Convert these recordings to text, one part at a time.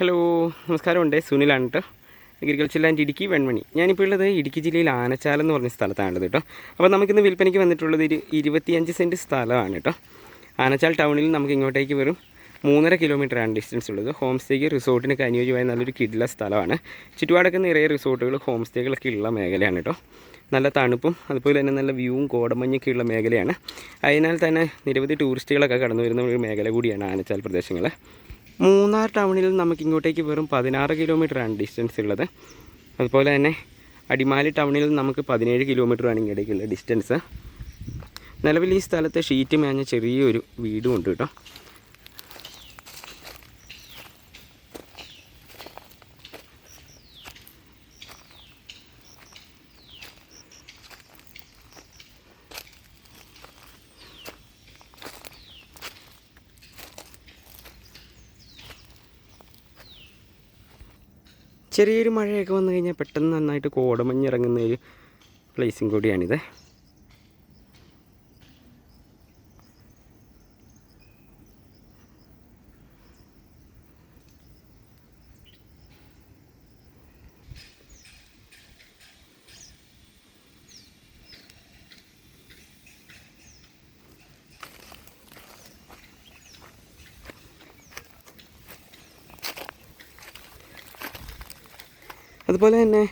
Hello നമസ്കാരം നമസ്കാരമുണ്ട്. സുനിലാണ് കേട്ടോ അഗ്രികൾച്ചർ ലാൻഡ് ഇടുക്കി വെൺമണി. ഞാനിപ്പോൾ ഉള്ളത് ഇടുക്കി ജില്ലയിൽ ആനച്ചാലം എന്ന് പറഞ്ഞ സ്ഥലത്താണുള്ളത് കേട്ടോ. അപ്പോൾ നമുക്കിന്ന് വിൽപ്പനയ്ക്ക് വന്നിട്ടുള്ളത് ഒരു ഇരുപത്തിയഞ്ച് സെന്റ് സ്ഥലമാണ് കേട്ടോ. ആനച്ചാൽ ടൗണിൽ നമുക്ക് ഇങ്ങോട്ടേക്ക് വെറും മൂന്നര കിലോമീറ്ററാണ് ഡിസ്റ്റൻസ് ഉള്ളത്. ഹോം സ്റ്റേക്ക് റിസോർട്ടിനൊക്കെ അനുയോജ്യമായ നല്ലൊരു കിടില സ്ഥലമാണ്. ചുറ്റുപാടൊക്കെ നിറയെ റിസോർട്ടുകൾ ഹോം സ്റ്റേകളൊക്കെ ഉള്ള മേഖലയാണ് കേട്ടോ. നല്ല തണുപ്പും അതുപോലെ തന്നെ നല്ല വ്യൂവും കോടമഞ്ഞൊക്കെ ഉള്ള മേഖലയാണ്. അതിനാൽ തന്നെ നിരവധി ടൂറിസ്റ്റുകളൊക്കെ കടന്നു വരുന്ന ഒരു മേഖല കൂടിയാണ് ആനച്ചാൽ പ്രദേശങ്ങൾ മൂന്നാർ ടൗണിൽ നിന്ന് നമുക്ക് ഇങ്ങോട്ടേക്ക് വെറും പതിനാറ് കിലോമീറ്ററാണ് ഡിസ്റ്റൻസ് ഉള്ളത്. അതുപോലെ തന്നെ അടിമാലി ടൗണിൽ നിന്ന് നമുക്ക് പതിനേഴ് കിലോമീറ്ററാണ് ഇങ്ങോട്ടേക്കുള്ള ഡിസ്റ്റൻസ് നിലവിൽ ഈ സ്ഥലത്ത് ഷീറ്റ് മേഞ്ഞ ചെറിയൊരു വീടും ഉണ്ട് കേട്ടോ. ചെറിയൊരു മഴയൊക്കെ വന്നു കഴിഞ്ഞാൽ പെട്ടെന്ന് നന്നായിട്ട് കോടമഞ്ഞിറങ്ങുന്ന ഒരു പ്ലേസും കൂടിയാണിത്. അതുപോലെ തന്നെ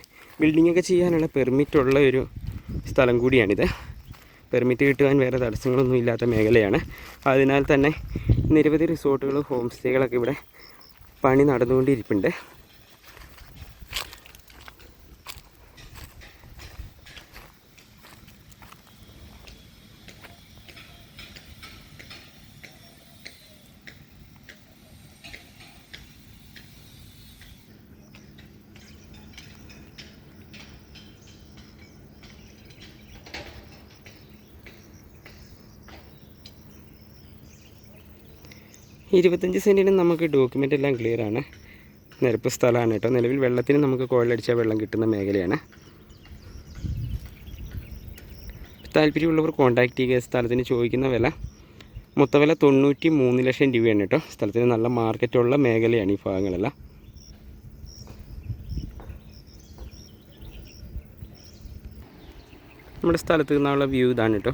ബിൽഡിംഗ് ഒക്കെ ചെയ്യാനുള്ള പെർമിറ്റ് ഉള്ള ഒരു സ്ഥലം കൂടിയാണിത്. പെർമിറ്റ് കിട്ടുവാൻ വേറെ തടസ്സങ്ങളൊന്നും ഇല്ലാത്ത മേഖലയാണ്. അതിനാൽ തന്നെ നിരവധി റിസോർട്ടുകളും ഹോം സ്റ്റേകളൊക്കെ ഇവിടെ പണി നടന്നുകൊണ്ടിരിപ്പുണ്ട്. ഇരുപത്തഞ്ച് സെന്റിന് നമുക്ക് ഡോക്യുമെന്റ് എല്ലാം ക്ലിയർ ആണ്. നിരപ്പ് സ്ഥലമാണ് കേട്ടോ. നിലവിൽ വെള്ളത്തിന് നമുക്ക് കുഴലടിച്ചാൽ വെള്ളം കിട്ടുന്ന മേഖലയാണ്. താല്പര്യമുള്ളവർ കോൺടാക്ട് ചെയ്യുക. സ്ഥലത്തിന് ചോദിക്കുന്ന വില മൊത്തവില തൊണ്ണൂറ്റി മൂന്ന് ലക്ഷം രൂപയാണ് കേട്ടോ. സ്ഥലത്തിന് നല്ല മാർക്കറ്റുള്ള മേഖലയാണ് ഈ ഭാഗങ്ങളെല്ലാം. നമ്മുടെ സ്ഥലത്ത് നിന്നുള്ള വ്യൂ ഇതാണ് കേട്ടോ.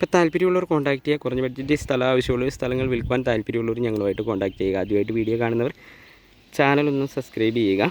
ഇപ്പോൾ താല്പര്യമുള്ളവർ കോൺടാക്ട് ചെയ്യുക കുറഞ്ഞ ബഡ്ജറ്റ് സ്ഥലം ആവശ്യമുള്ളവർ സ്ഥലങ്ങൾ വിൽക്കുവാൻ താല്പര്യമുള്ളവർ ഞങ്ങളുമായിട്ട് കോൺടാക്ട് ചെയ്യുക. ആദ്യമായിട്ട് വീഡിയോ കാണുന്നവർ ചാനൽ ഒന്ന് സബ്സ്ക്രൈബ് ചെയ്യുക.